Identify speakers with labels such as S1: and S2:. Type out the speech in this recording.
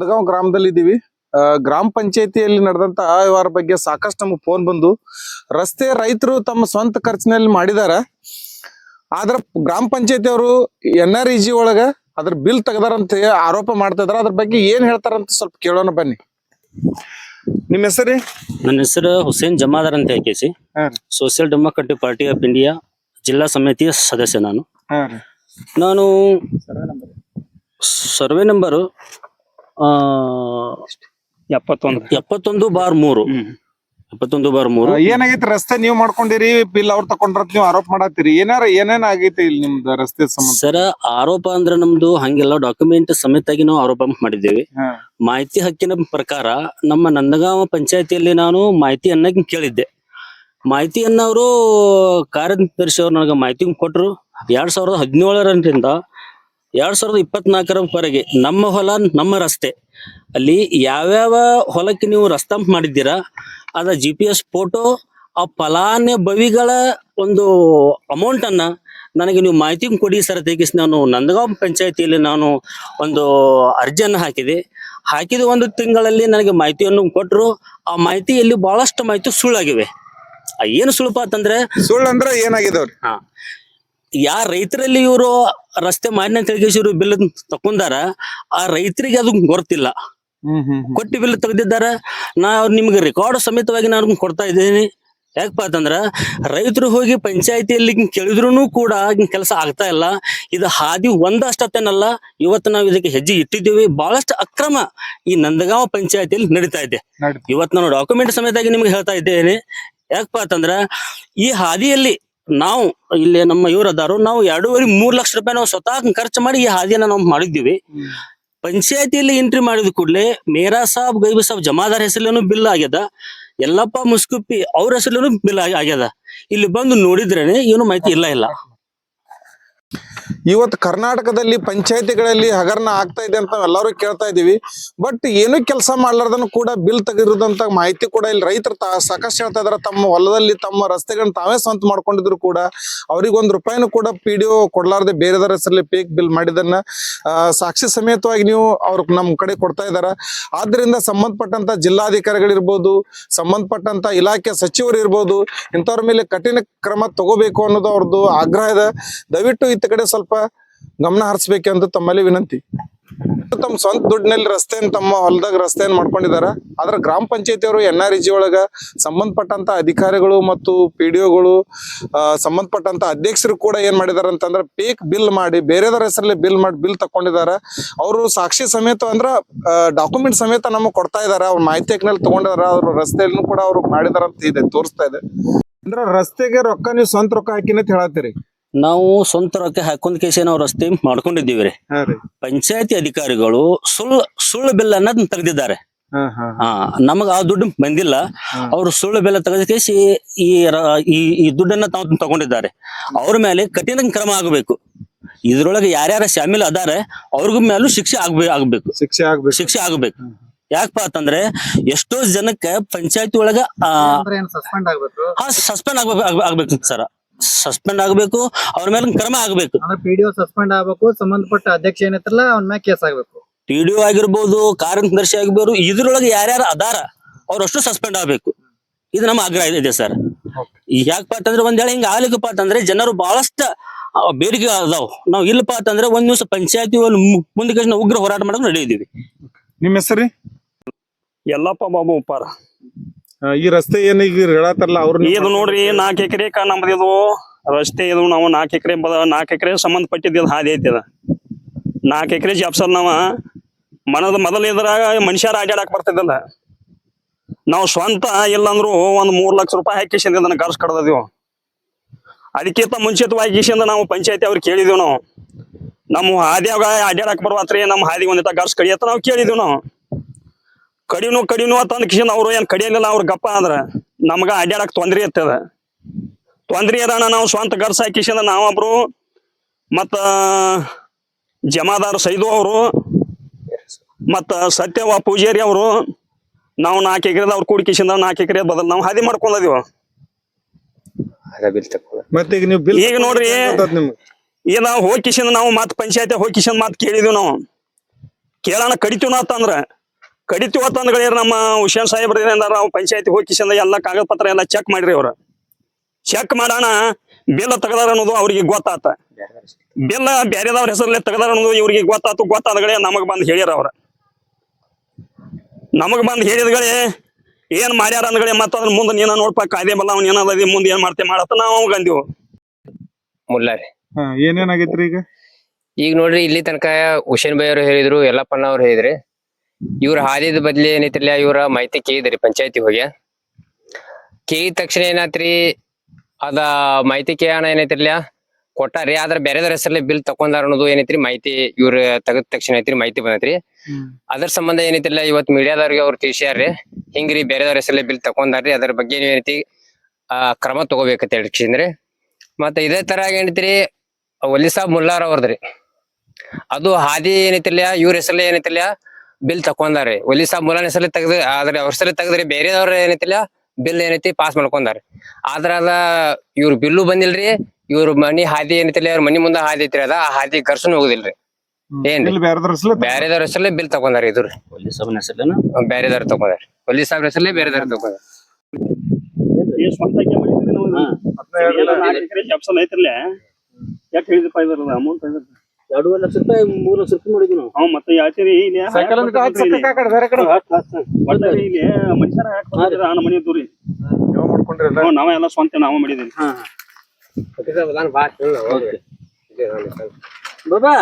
S1: ನಂದಗಾಂವ್ ಗ್ರಾಮದಲ್ಲಿ ಇದ್ದೀವಿ ಗ್ರಾಮ ಪಂಚಾಯತಿಯಲ್ಲಿ ನಡೆದಂತ ಅವ್ಯವಹಾರ ಬಗ್ಗೆ ಸಾಕಷ್ಟು ನಮಗೆ ಫೋನ್ ಬಂದು ರಸ್ತೆ ರೈತರು ತಮ್ಮ ಸ್ವಂತ ಖರ್ಚಿನಲ್ಲಿ ಮಾಡಿದಾರ ಆದ್ರ ಗ್ರಾಮ ಪಂಚಾಯತಿ ಅವರು ಎನ್ ಆರ್ ಇ ಜಿ ಒಳಗ ಅದ್ರ ಬಿಲ್ ತೆಗದಾರಂತ ಆರೋಪ ಮಾಡ್ತಾ ಇದಾರ ಅದ್ರ ಬಗ್ಗೆ ಏನ್ ಹೇಳ್ತಾರಂತ ಸ್ವಲ್ಪ ಕೇಳೋಣ ಬನ್ನಿ. ನಿಮ್ಮ ಹೆಸರು?
S2: ನನ್ನ ಹೆಸರು ಹುಸೇನ್ ಜಮಾದಾರ್ ಅಂತ ಹೇಳಿ Social Democratic Party of India ಜಿಲ್ಲಾ ಸಮಿತಿಯ ಸದಸ್ಯ ನಾನು. ನಾನು ಸರ್ವೆ ನಂಬರು
S3: ಎಪ್ಪತ್ತೊಂದು.
S2: ಎಪ್ಪತ್ತೊಂದು ಬಾರ್ ಮೂರು. ಎಪ್ಪತ್ತೊಂದು ಬಾರ್ ಮೂರು.
S1: ಏನಾಗೈತಿ ರಸ್ತೆ ನೀವು ಮಾಡ್ಕೊಂಡಿರಿ ಬಿಲ್ ಅವ್ರು ತಕೊಂಡ್ರ ನೀವು ಆರೋಪ ಮಾಡತ್ತೀರಿ. ಏನಾರ ಏನೇನ್ ಆಗೈತಿ ಇಲ್ಲಿ ನಿಮ್ದು ರಸ್ತೆ ಸಂಬಂಧ?
S2: ಸರ ಆರೋಪ ಅಂದ್ರೆ ನಮ್ದು ಹಂಗೆಲ್ಲ ಡಾಕ್ಯುಮೆಂಟ್ ಸಮೇತಾಗಿ ನಾವು ಆರೋಪ ಮಾಡಿದ್ದೇವೆ.
S1: ಹಾ.
S2: ಮಾಹಿತಿ ಹಕ್ಕಿನ ಪ್ರಕಾರ ನಮ್ಮ ನಂದಗಾಂವ ಪಂಚಾಯತಿಯಲ್ಲಿ ನಾನು ಮಾಹಿತಿಯನ್ನ ಕೇಳಿದ್ದೆ. ಮಾಹಿತಿಯನ್ನ ಅವರು ಕಾರ್ಯದರ್ಶಿ ಅವರು ನನಗೆ ಮಾಹಿತಿ ಕೊಟ್ಟರು ಎರಡ್ ಸಾವಿರದ ಹದಿನೇಳರಿಂದ ಎರಡ್ ಸಾವಿರದ ಇಪ್ಪತ್ನಾಲ್ಕರವರೆಗೆ ನಮ್ಮ ಹೊಲ ನಮ್ಮ ರಸ್ತೆ. ಅಲ್ಲಿ ಯಾವ್ಯಾವ ಹೊಲಕ್ಕೆ ನೀವು ರಸ್ತಂಪ್ ಮಾಡಿದ್ದೀರಾ ಅದ ಜಿ ಪಿ ಎಸ್ ಫೋಟೋ ಆ ಫಲಾನುಭವಿಗಳ ಒಂದು ಅಮೌಂಟ್ ಅನ್ನ ನನಗೆ ನೀವು ಮಾಹಿತಿ ಕೊಡಿ ಸರ್. ತೆಗಿಸಿ ನಾನು ನಂದಗಾಂವ್ ಪಂಚಾಯತಿಯಲ್ಲಿ ನಾನು ಒಂದು ಅರ್ಜಿಯನ್ನು ಹಾಕಿದೆ. ಹಾಕಿದ ಒಂದು ತಿಂಗಳಲ್ಲಿ ನನಗೆ ಮಾಹಿತಿಯನ್ನು ಕೊಟ್ಟರು ಆ ಮಾಹಿತಿಯಲ್ಲಿ ಬಹಳಷ್ಟು ಮಾಹಿತಿ ಸುಳ್ಳಾಗಿವೆ. ಏನು ಸುಳಪ ಅಂತಂದ್ರೆ
S1: ಸುಳ್ಳು ಏನಾಗಿದೆ ಏನಾಗಿದವ್ರಿ
S2: ಹಾ. ಯಾ ರೈತರಲ್ಲಿ ಇವರು ರಸ್ತೆ ಮಾನ್ಯ ಇವರು ಬಿಲ್ ತಕೊಂಡಾರ ಆ ರೈತರಿಗೆ ಅದು ಗೊತ್ತಿಲ್ಲ ಕೊಟ್ಟಿ ಬಿಲ್ ತೆಗೆದಿದ್ದಾರ. ನಾ ನಿಮ್ಗೆ ರೆಕಾರ್ಡ್ ಸಮೇತವಾಗಿ ನಾನು ಕೊಡ್ತಾ ಇದ್ದೀನಿ. ಯಾಕಪ್ಪ ಅಂತಂದ್ರ ರೈತರು ಹೋಗಿ ಪಂಚಾಯತಿಯಲ್ಲಿ ಕೇಳಿದ್ರು ಕೂಡ ಕೆಲಸ ಆಗ್ತಾ ಇಲ್ಲ. ಇದು ಹಾದಿ ಒಂದಷ್ಟತ್ತೇನಲ್ಲ ಇವತ್ತು ನಾವು ಇದಕ್ಕೆ ಹೆಜ್ಜೆ ಇಟ್ಟಿದ್ದೀವಿ. ಬಹಳಷ್ಟು ಅಕ್ರಮ ಈ ನಂದಗಾಂವ ಪಂಚಾಯತಿಯಲ್ಲಿ ನಡೀತಾ ಇದೆ. ಇವತ್ತು ನಾನು ಡಾಕ್ಯುಮೆಂಟ್ ಸಮೇತಾಗಿ ನಿಮ್ಗೆ ಹೇಳ್ತಾ ಇದ್ದೇನೆ. ಯಾಕಪ್ಪ ಅಂತಂದ್ರ ಈ ಹಾದಿಯಲ್ಲಿ ನಾವು ಇಲ್ಲಿ ನಮ್ಮ ಇವ್ರದಾರು, ನಾವು ಎರಡೂವರೆ ಮೂರ್ ಲಕ್ಷ ರೂಪಾಯಿ ನಾವು ಸ್ವತಃ ಖರ್ಚು ಮಾಡಿ ಈ ಹಾದಿಯನ್ನ ನಾವು ಮಾಡಿದ್ದೀವಿ. ಪಂಚಾಯತಿಯಲ್ಲಿ ಎಂಟ್ರಿ ಮಾಡಿದ ಕೂಡಲೇ ಮೇರಾ ಸಾಬ್ ಗೈಬಿ ಸಾಬ್ ಜಮಾದಾರ್ ಹೆಸರಲ್ಲೂ ಬಿಲ್ ಆಗ್ಯದ ಎಲ್ಲಪ್ಪ ಮುಸ್ಕುಪ್ಪಿ ಅವ್ರ ಹೆಸರಲ್ಲೂ ಬಿಲ್ ಆಗ್ಯದ. ಇಲ್ಲಿ ಬಂದು ನೋಡಿದ್ರೇನೆ ಏನು ಮಾಹಿತಿ ಇಲ್ಲ ಇಲ್ಲ.
S1: ಇವತ್ತು ಕರ್ನಾಟಕದಲ್ಲಿ ಪಂಚಾಯತಿಗಳಲ್ಲಿ ಹಗರಣ ಆಗ್ತಾ ಇದೆ ಅಂತ ಎಲ್ಲರೂ ಕೇಳ್ತಾ ಇದೀವಿ ಬಟ್ ಏನು ಕೆಲಸ ಮಾಡ್ಲಾರ್ದನ್ನು ಕೂಡ ಬಿಲ್ ತೆಗೆದಿರೋದಂತ ಮಾಹಿತಿ ಕೂಡ ಇಲ್ಲಿ ರೈತರು ಸಾಕಷ್ಟು ಹೇಳ್ತಾ ಇದಾರೆ. ತಮ್ಮ ಹೊಲದಲ್ಲಿ ತಮ್ಮ ರಸ್ತೆಗಳನ್ನ ತಾವೇ ಸ್ವಂತ ಮಾಡ್ಕೊಂಡಿದ್ರು ಕೂಡ ಅವ್ರಿಗೆ ಒಂದ್ ರೂಪಾಯಿನೂ ಕೂಡ ಪಿ ಡಿ ಒ ಕೊಡ್ಲಾರ್ದೆ ಬೇರೆದರ ಹೆಸರಲ್ಲಿ ಪೇಕ್ ಬಿಲ್ ಮಾಡಿದನ್ನ ಸಾಕ್ಷಿ ಸಮೇತವಾಗಿ ನೀವು ಅವ್ರ ನಮ್ ಕಡೆ ಕೊಡ್ತಾ ಇದಾರ. ಆದ್ರಿಂದ ಸಂಬಂಧಪಟ್ಟಂತ ಜಿಲ್ಲಾಧಿಕಾರಿಗಳಿರ್ಬೋದು, ಸಂಬಂಧಪಟ್ಟಂತ ಇಲಾಖೆ ಸಚಿವರು ಇರ್ಬೋದು, ಇಂಥವ್ರ ಮೇಲೆ ಕಠಿಣ ಕ್ರಮ ತಗೋಬೇಕು ಅನ್ನೋದು ಅವ್ರದ್ದು ಆಗ್ರಹ ಇದೆ. ದಯವಿಟ್ಟು ಇತ್ತ ಕಡೆ ಸ್ವಲ್ಪ ಗಮನ ಹರಿಸ್ಬೇಕಂತ ತಮ್ಮಲ್ಲಿ ವಿನಂತಿ. ತಮ್ಮ ಸ್ವಂತ ದುಡ್ಡಿನಲ್ಲಿ ರಸ್ತೆಯನ್ನು ತಮ್ಮ ಹೊಲದಾಗ ರಸ್ತೆಯನ್ನು ಮಾಡ್ಕೊಂಡಿದಾರ. ಆದ್ರೆ ಗ್ರಾಮ ಪಂಚಾಯತಿ ಅವರು ಎನ್ ಆರ್ ಜಿ ಒಳಗ ಸಂಬಂಧಪಟ್ಟಂತ ಅಧಿಕಾರಿಗಳು ಮತ್ತು ಪಿ ಡಿ ಒಗಳು ಸಂಬಂಧಪಟ್ಟಂತ ಅಧ್ಯಕ್ಷರು ಕೂಡ ಏನ್ ಮಾಡಿದಾರ ಅಂತಂದ್ರೆ ಪೇಕ್ ಬಿಲ್ ಮಾಡಿ ಬೇರೆದರ ಹೆಸರಲ್ಲಿ ಬಿಲ್ ಮಾಡಿ ಬಿಲ್ ತಕೊಂಡಿದಾರ ಅವರು ಸಾಕ್ಷಿ ಸಮೇತ ಅಂದ್ರ ಡಾಕ್ಯುಮೆಂಟ್ ಸಮೇತ ನಮಗೆ ಕೊಡ್ತಾ ಇದಾರ. ಅವ್ರ ಮಾಹಿತಿ ಹಾಕಿನಲ್ಲಿ ತಗೊಂಡಿದಾರ. ಅವ್ರ ರಸ್ತೆಯಲ್ಲೂ ಕೂಡ ಅವ್ರು ಮಾಡಿದಾರ ಅಂತ ಇದೆ, ತೋರಿಸ್ತಾ ಇದೆ. ಅಂದ್ರೆ ರಸ್ತೆಗೆ ರೊಕ್ಕ ನೀವು ಸ್ವಂತ ರೊಕ್ಕ ಹಾಕಿನ ಹೇಳತ್ತೀರಿ.
S2: ನಾವು ಸ್ವಂತ ರೊಕ್ಕ ಹಾಕೊಂಡ್ ಕೇಸಿ ನಾವು ರಸ್ತೆ ಮಾಡ್ಕೊಂಡಿದ್ದೀವಿ ರೀ. ಪಂಚಾಯತಿ ಅಧಿಕಾರಿಗಳು ಸುಳ್ಳು ಸುಳ್ಳು ಬಿಲ್ ಅನ್ನೋದನ್ನ ತೆಗೆದಿದ್ದಾರೆ.
S1: ಹಾ
S2: ನಮಗ ಆ ದುಡ್ಡು ಬಂದಿಲ್ಲ. ಅವ್ರು ಸುಳ್ಳು ಬೆಲ್ಲ ತೆಗೆದುಕೇಸಿ ಈ ರ- ಈ ಈ ದುಡ್ಡನ್ನ ತಾವು ತಗೊಂಡಿದ್ದಾರೆ. ಅವ್ರ ಮೇಲೆ ಕಠಿಣ ಕ್ರಮ ಆಗಬೇಕು. ಇದ್ರೊಳಗೆ ಯಾರ್ಯಾರ ಶಾಮಿಲ್ ಅದಾರೆ ಅವ್ರಿಗೂ ಮೇಲೂ ಶಿಕ್ಷೆ ಆಗ್ಬೇ ಆಗ್ಬೇಕು.
S1: ಶಿಕ್ಷೆ ಆಗ್ಬೇಕು.
S2: ಶಿಕ್ಷೆ ಆಗ್ಬೇಕು. ಯಾಕಪ್ಪ ಅಂತಂದ್ರೆ ಎಷ್ಟೋ ಜನಕ್ಕೆ ಪಂಚಾಯತಿ ಒಳಗ ಆ
S3: ಸಸ್ಪೆಂಡ್ ಆಗ್ಬೇಕು?
S2: ಸಸ್ಪೆಂಡ್ ಆಗ್ಬೇಕು- ಆಗ್ಬೇಕು ಸರ್. ಸಸ್ಪೆಂಡ್ ಆಗ್ಬೇಕು ಅವ್ರ ಮೇಲೆ ಕ್ರಮ ಆಗ್ಬೇಕು.
S3: ಅಂದ್ರೆ ಪಿಡಿಒ ಸಸ್ಪೆಂಡ್ ಆಗ್ಬೇಕು ಸಂಬಂಧಪಟ್ಟ ಅಧ್ಯಕ್ಷ ಏನೈತ್ರಲ್ಲ ಅವ್ನ ಮ್ಯಾಗ ಕೇಸ್ ಆಗ್ಬೇಕು.
S2: ಪಿ ಡಿ ಆಗಿರ್ಬೋದು ಕಾರ್ಯದರ್ಶಿ ಆಗಿರ್ಬೋದು ಇದ್ರೊಳಗೆ ಯಾರ್ಯಾರು ಅದಾರ ಅವ್ರಷ್ಟು ಸಸ್ಪೆಂಡ್ ಆಗ್ಬೇಕು. ಇದು ನಮ್ಮ ಆಗ್ರಹ ಇದೆ ಸರ್. ಯಾಕಪ್ಪ ಅಂದ್ರೆ ಒಂದ್ ಹೇಳಿ ಹಿಂಗ ಆಗ್ಲಿಕ್ಕಪ್ಪ ಅಂತಂದ್ರೆ ಜನರು ಬಹಳಷ್ಟ ಬೇಡಿಕೆ ಅದಾವ. ನಾವ್ ಇಲ್ಲಪ್ಪ ಅಂತಂದ್ರೆ ಒಂದ್ ದಿವಸ ಪಂಚಾಯತಿ ಮುಂದಕ್ಕೆ ನಾವು ಉಗ್ರ ಹೋರಾಟ ಮಾಡಕ್ ನಡೆಯಿದೀವಿ
S1: ನಿಮ್ಮ ಹೆಸರಿ
S4: ಎಲ್ಲಪ್ಪ ಬಾಬು ಉಪ್ಪಾರ.
S1: ಈ ರಸ್ತೆ ಏನ್ ಈಗ ಹೇಳತ್ತಾರಲ್ಲ ಅವ್ರ
S4: ಇದು ನೋಡ್ರಿ ನಾಲ್ಕು ಎಕರೆ ನಮ್ದು ಇದು ರಸ್ತೆ ಇದು ನಾವು ನಾಲ್ಕು ಎಕರೆ ನಾಲ್ಕು ಎಕರೆ ಸಂಬಂಧಪಟ್ಟಿದ್ದು ಹಾದಿ ಐತಿ ಅದ ನಾಲ್ಕು ಎಕರೆ ಜಾಬ್ಸರ್ ನಾವ. ಮನದ ಮೊದಲ ಇದ್ರಾಗ ಮನುಷ್ಯರ ಆಡಾಡಕ್ ಬರ್ತಿದ್ದಿಲ್ಲ. ನಾವು ಸ್ವಂತ ಇಲ್ಲಂದ್ರು ಒಂದ್ ಮೂರ್ ಲಕ್ಷ ರೂಪಾಯಿ ಹಾಕಿಸಿಂದ ಅದನ್ನ ಖರ್ಚು ಕಡ್ದಿವ್ ಅದಕ್ಕಿಂತ ಮುಂಚಿತವಾಗಿ ಕಿಶಿಂದ ನಾವು ಪಂಚಾಯತಿ ಅವ್ರಿಗೆ ಕೇಳಿದೀವಿ ನಾವು. ನಮ್ಮ ಹಾದಿಯಾಗ ಅಡ್ಡಾಡಕ್ ಬರ್ವಾತ್ರಿ ನಮ್ಮ ಹಾದಿಗೆ ಒಂದಿಟ್ಟ ಗರ್ಸ್ ಕಡಿಯತ್ತ ನಾವು ಕೇಳಿದೀವಿ ನಾವು. ಕಡಿನು ಕಡಿನೂ ಅಂತ ಕಿಶನ್ ಅವ್ರು ಏನ್ ಕಡಿಯಲಿಲ್ಲ ಅವ್ರ ಗಪ್ಪ ಅಂದ್ರ ನಮ್ಗ ಅಡ್ಯಾಡಕ್ ತೊಂದ್ರೆ ಇರ್ತದ. ತೊಂದ್ರೆ ಅದಾನ ನಾವು ಸ್ವಂತ ಗರ್ಸ್ ಹಾಕಿಸಿಂದ ನಾವೊಬ್ರು ಮತ್ತ ಜಮಾದಾರ್ ಸೈದು ಅವರು ಮತ್ತ ಸತ್ಯವ ಪೂಜಾರಿ ಅವರು ನಾವು ನಾಲ್ಕು ಎಕರೆದ ಅವ್ರು ಕೂಡಿಕಿಸಿಂದ ನಾಲ್ಕು ಎಕರೆ ಬದಲ್ ನಾವು ಹಾದಿ ಮಾಡ್ಕೊಂಡಿವ
S1: ಮತ್ತೆ ಈಗ ನೀವು ಬಿಲ್
S4: ಈಗ ನೋಡ್ರಿ.
S1: ನಿಮ್ಗೆ?
S4: ಈಗ ನಾವು ಹೋಗಿಸಿಂದ ನಾವು ಮತ್ ಪಂಚಾಯತಿ ಹೋಗಿಸಿಂದ ಮತ್ ಕೇಳಿದ್ವಿ ನಾವು. ಕೇಳೋಣ ಕಡಿತೀವಿ ಅಂತಂದ್ರ ಕಡಿತೀವಿ ಅಂತಂದ್ರೆ ನಮ್ಮ ಹುಷೇನ್ ಸಾಹೇಬ್ರ ಏನಾರ ನಾವು ಪಂಚಾಯತಿ ಹೋಗಿ ಕಿಶನ್ದ ಎಲ್ಲ ಕಾಗದ ಪತ್ರ ಎಲ್ಲ ಚೆಕ್ ಮಾಡ್ರಿ ಅವ್ರ ಚೆಕ್ ಮಾಡೋಣ ಬಿಲ್ ತೆಗದಾರ ಅನ್ನೋದು ಅವ್ರಿಗೆ ಗೊತ್ತಾತ. ಬಿಲ್ ಬ್ಯಾರೆದವ್ರ ಹೆಸರಲ್ಲೇ ತೆಗದಾರ ಅನ್ನೋದು ಇವ್ರಿಗೆ ಗೊತ್ತಾತು ಗೊತ್ತಾದಗಳೇ ನಮಗ್ ಬಂದ್ ಹೇಳ್ಯಾರ ಅವ್ರ. ನಮಗ್ ಬಂದ್ ಹೇಳಿದಗಳೇ ಏನ್ ಮಾಡ್ಯಾರ ಅಂದ್ಗಳೇ ಮತ್ತ ಅದ್ರ ಮುಂದೆ ನೀನ ನೋಡ್ಪ ಕಾಯ್ದೆ ಬಲ್ಲ ಅವ್ನ ಏನದ ಮುಂದೆ ಏನ್ ಮಾಡ್ತೇ ಮಾಡತ್ತ ನಾವು ಅವ್ ಅಂದಿವು.
S5: ಮುಲ್ಲಾರಿ
S1: ಏನೇನಾಗೈತ್ರಿ ಈಗ?
S5: ಈಗ ನೋಡ್ರಿ ಇಲ್ಲಿ ತನಕ ಹುಷೇನ್ ಬೈ ಅವರು ಹೇಳಿದ್ರು ಯಲ್ಲಪ್ಪನ ಅವ್ರು ಹೇಳಿದ್ರಿ. ಇವ್ರ ಹಾದಿದ ಬದ್ಲಿ ಏನೈತ್ರಿಲ್ಲ ಇವ್ರ ಮಾಹಿತಿ ಕೇಳಿದ್ರಿ ಪಂಚಾಯತಿ ಹೋಗಿ. ಕೇಳಿದ ತಕ್ಷಣ ಏನಾತ್ರಿ ಅದ ಮಾಹಿತಿ ಕೇಳೋಣ ಏನೈತ್ರಿಲ್ಲ ಕೊಟ್ಟಾರಿ ಆದ್ರ ಬೇರೆದವ್ರ ಹೆಸರಲ್ಲಿ ಬಿಲ್ ತಕೊಂಡಾರ ಅನ್ನೋದು ಏನೈತ್ರಿ ಮಾಹಿತಿ ಇವ್ರ ತೆಗದ ತಕ್ಷಣ ಐತ್ರಿ ಮಾಹಿತಿ ಬಂದೈತ್ರಿ. ಅದ್ರ ಸಂಬಂಧ ಏನೈತಿರ್ಲ ಇವತ್ ಮೀಡಿಯಾದವ್ರಿಗೆ ಅವ್ರು ತಿಳಿಸ್ಯಾರ್ರಿ. ಹಿಂಗ್ರಿ ಬೇರೆದವ್ರ ಹೆಸರಲ್ಲಿ ಬಿಲ್ ತಕೊಂಡಾರ್ರಿ ಅದ್ರ ಬಗ್ಗೆ ನೀವ್ ಏನೈತಿ ಆ ಕ್ರಮ ತಗೋಬೇಕಂತ ಹೇಳಿ ಮತ್ತೆ ಇದೇ ತರ ಏನೈತ್ರಿ ಒಲಿ ಸಾಬ್ ಮುಲ್ಲಾರ್ ಅವ್ರದ್ರಿ. ಅದು ಹಾದಿ ಏನೈತಿಲ್ಲ ಇವ್ರ ಹೆಸರಲ್ಲಿ ಏನೈತಿಲ್ಲ ಬಿಲ್ ತಕೊಂಡಾರಿ ಒಲಿ ಸಾಬ್ ಸಲ ಹೆಸರಲ್ಲಿ ತೆಗ್ದು ಆದ್ರೆ ಅವ್ರ ಹೆಸರಲ್ಲಿ ತೆಗ್ದ್ರಿ ಬೇರೆದವ್ರ ಏನೈತಿಲ್ಲ ಬಿಲ್ ಏನೈತಿ ಪಾಸ್ ಮಾಡ್ಕೊಂಡಾರೆ ಆದ್ರ ಅದ ಇವ್ರ ಬಿಲ್ಲು ಬಂದಿಲ್ರಿ ಇವ್ರ ಮನಿ ಹಾದಿ ಏನೈತಿಲ್ಲ ಇವ್ರ ಮನಿ ಮುಂದ ಹಾದಿ ಐತ್ರಿ ಅದ ಆ ಹಾದಿ ಕರ್ಸನ್ ಹೋಗುದಿಲ್ರಿ. ಏನ್ರಿ? ಬ್ಯಾರೆದವ್ರ ಹೆಸರಲ್ಲೇ ಬಿಲ್ ತಕೊಂಡಾರಿ ಇದ್ರಿ.
S2: ಒಲಿ ಸಭನ ಹೆಸರಲ್ಲೇನ
S5: ಬ್ಯಾರೆದವ್ರ ತಕೊಂಡಾರಿ ಒಲಿ ಸಾಬ್ ಹೆಸರಲ್ಲೇ ಬೇರೆದವ್ರ ತಕೊಂಡಾರ
S4: ಅಮೌಂಟ್
S2: ಎರಡೂವರೆ ಲಕ್ಷ ರೂಪಾಯಿ ಮೂರು ಲಕ್ಷ ರೂಪಾಯಿ ಮಾಡಿದ್ವಿ ನಾವು.
S4: ಅವ್ ಮತ್ತೆ ಯಾತಿರಿ ಇಲ್ಲಿ ಒಟ್ಟಾರೆ ಇಲ್ಲಿ ಮನುಷ್ಯರ ಬಂದಿದ್ದೀರ? ಆ ನಮನಿ ದೂರಿ. ನಾವೇ ಎಲ್ಲಾ ಸ್ವಂತ ನಾವೇ ಮಾಡಿದೀವಿ
S2: ಬಾಬಾ.